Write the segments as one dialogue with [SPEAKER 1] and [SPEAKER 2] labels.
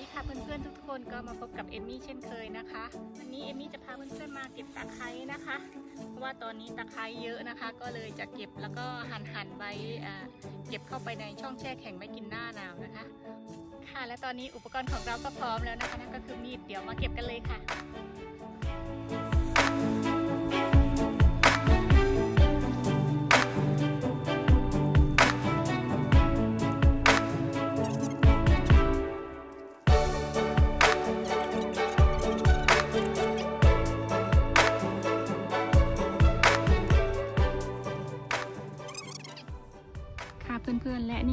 [SPEAKER 1] ดีค่ะเพื่อนๆทุกคนก็มาพบกับเอมมี่เช่นเคยนะคะ วันนี้เอมมี่จะพาเพื่อนๆมาเก็บตะไคร้นะคะ เพราะว่าตอนนี้ตะไคร้เยอะนะคะ ก็เลยจะเก็บแล้วก็หั่นหั่นๆไว้เก็บเข้าไปในช่องแช่แข็งไว้กินหน้าหนาวนะคะ ค่ะและตอนนี้อุปกรณ์ของเราก็พร้อมแล้วนะคะนั่นก็คือมีดเดี๋ยวมาเก็บกันเลยค่ะ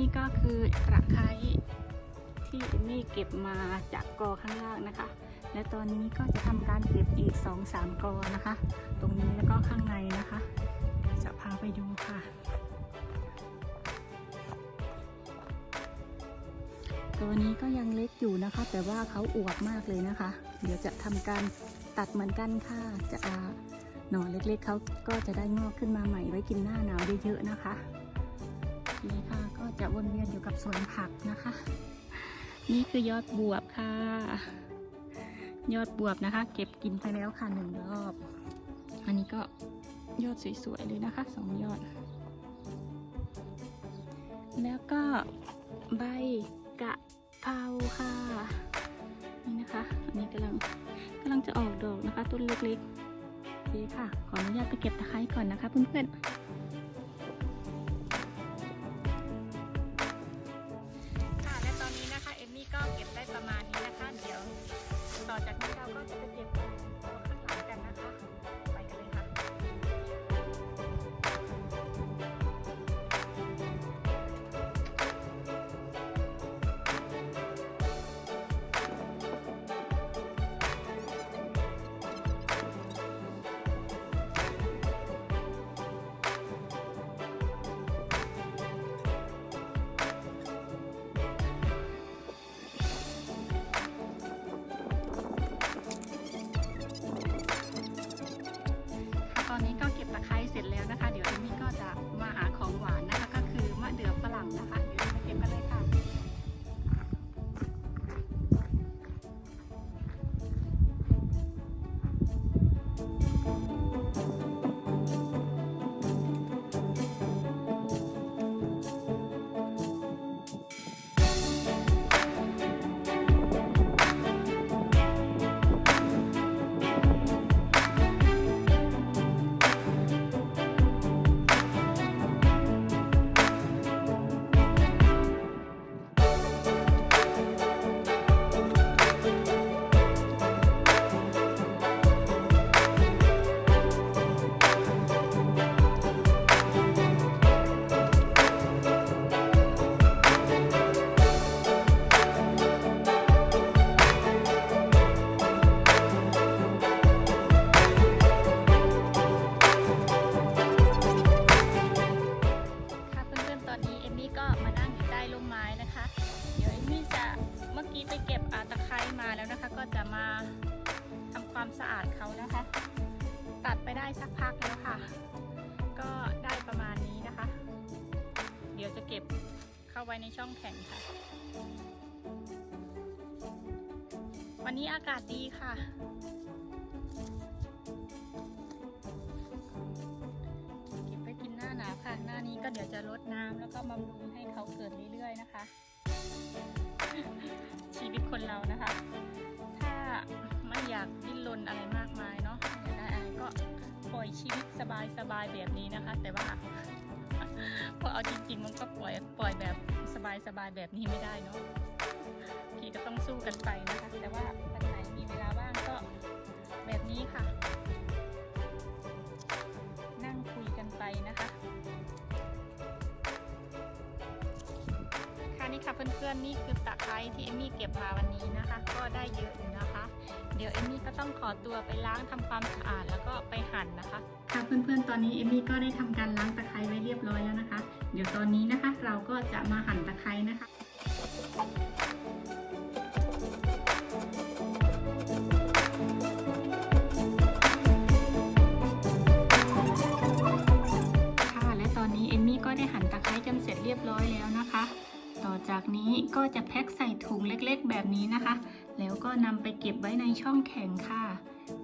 [SPEAKER 1] นี่ก็คือตะไคร้ที่เอมมี่เก็บมาจากกอข้างล่างนะคะ และตอนนี้ก็จะทำการเก็บอีก 2-3 กอนะคะ ตรงนี้แล้วก็ข้างในนะคะ จะพาไปดูค่ะ ตัวนี้ก็ยังเล็กอยู่นะคะ แต่ว่าเขาอวบมากเลยนะคะ เดี๋ยวจะทำการตัดเหมือนกันค่ะ จะหน่อเล็กๆเขาก็จะได้งอกขึ้นมาใหม่ไว้กินหน้าหนาวเยอะๆนะคะ นี่ค่ะ ก็จะวนเวียนอยู่กับสวนผักนะคะ นี่คือยอดบวบค่ะ ยอดบวบนะคะ เก็บกินไปแล้วค่ะหนึ่งรอบ อันนี้ก็ยอดสวยๆเลยนะคะสองยอด แล้วก็ใบกะเพราค่ะ นี่นะคะ อันนี้กำลังกำลังจะออกดอกนะคะ ต้นเล็กๆโอเคค่ะ ขออนุญาตไปเก็บตะไคร้ก่อนนะคะเพื่อนๆ มไม้นะคะ เดี๋ยวมี่จะเมื่อกี้ไปเก็บอาตะไคร้มาแล้วนะคะ ก็จะมาทำความสะอาดเขานะคะ ตัดไปได้สักพักแล้วค่ะ ก็ได้ประมาณนี้นะคะ เดี๋ยวจะเก็บเข้าไว้ในช่องแข็งค่ะ วันนี้อากาศดีค่ะเก็บไปกินหน้าหนาวค่ะหน้านี้ก็เดี๋ยวจะรดน้ำแล้วก็บำรุง เขาเกิดเรื่อยๆนะคะ ชีวิตคนเรานะคะ ถ้าไม่อยากดิ้นรนอะไรมากมายเนาะอยากได้อะไรก็ปล่อยชีวิตสบายๆแบบนี้นะคะ แต่ว่าพอเอาจริงๆมันก็ปล่อยปล่อยแบบสบายๆแบบนี้ไม่ได้เนาะพี่ก็ต้องสู้กันไปนะคะ แต่ว่าวันไหนมีเวลาว่างก็แบบนี้ค่ะ ค่ะเพื่อนๆนี่คือตะไคร้ที่เอมมี่เก็บมาวันนี้นะคะ ก็ได้เยอะอยู่นะคะ เดี๋ยวเอมมี่ก็ต้องขอตัวไปล้างทำความสะอาดแล้วก็ไปหั่นนะคะค่ะเพื่อนๆตอนนี้เอมมี่ก็ได้ทำการล้างตะไคร้ไว้เรียบร้อยแล้วนะคะ เดี๋ยวตอนนี้นะคะ เราก็จะมาหั่นตะไคร้นะคะค่ะและตอนนี้เอมี่ก็ได้หั่นตะไคร้จนเสร็จเรียบร้อยแล้วนะคะ ต่อจากนี้ก็จะแพ็คใส่ถุงเล็กๆ แบบนี้นะคะ แล้วก็นำไปเก็บไว้ในช่องแข็งค่ะ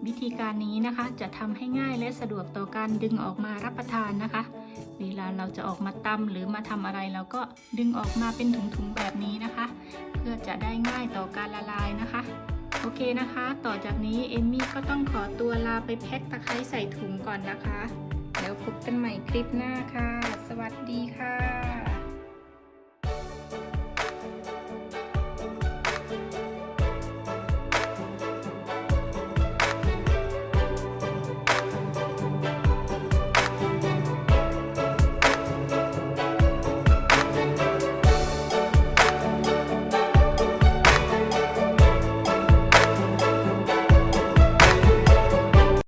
[SPEAKER 1] วิธีการนี้นะคะจะทำให้ง่ายและสะดวกต่อการดึงออกมารับประทานนะคะ เวลาเราจะออกมาตำหรือมาทำอะไรเราก็ดึงออกมาเป็นถุงๆแบบนี้นะคะ เพื่อจะได้ง่ายต่อการละลายนะคะโอเคนะคะ ต่อจากนี้เอมมี่ก็ต้องขอตัวลาไปแพ็คตะไคร้ใส่ถุงก่อนนะคะ แล้วพบกันใหม่คลิปหน้าค่ะ สวัสดีค่ะ